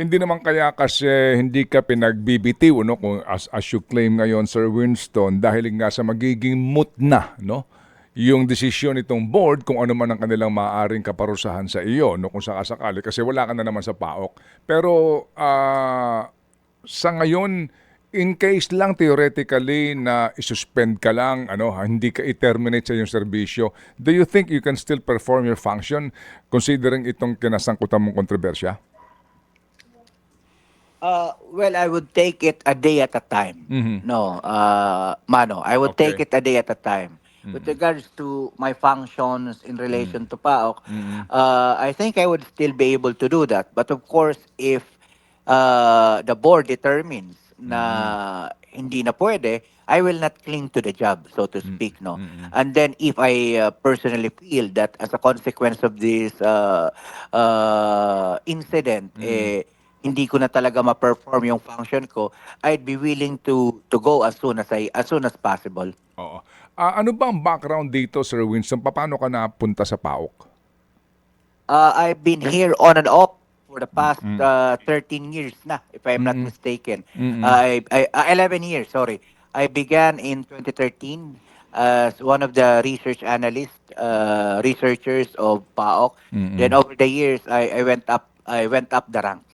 Hindi naman kaya kasi hindi ka pinagbibitiw no kung as, as you claim ngayon Sir Winston dahil nga sa magiging moot na no yung desisyon nitong board kung ano man ang kanilang maaaring kaparusahan sa iyo no kung sakasakali kasi wala ka na naman sa PAOK. Pero ah, sa ngayon in case lang theoretically na isuspend ka lang ano hindi ka i-terminate sa iyong serbisyo, do you think you can still perform your function considering itong kinasangkutan mong kontrobersya? Uh, well, I would take it a day at a time. Mhm. No, uh, Mano, I would take Okay. it a day at a time. With regards to my functions in relation to PAOK, uh, I think I would still be able to do that. But of course, if uh, the board determines na hindi na pwede, I will not cling to the job, so to speak, no. And then if I uh, personally feel that as a consequence of this uh, uh, incident, eh, hindi ko na talaga ma-perform yung function ko, I'd be willing to to go as soon as I as soon as possible. Oo. Ah, ano ba ang background dito Sir Winston? Paano ka napunta sa PAOK? Uh, I've been here on and off for the past uh, 13 years na, if I'm not mistaken. I, I, uh, 11 years, sorry. I began in 2013 as one of the research analysts, uh, researchers of PAOK. Then over the years, I, I went up I went up the ranks.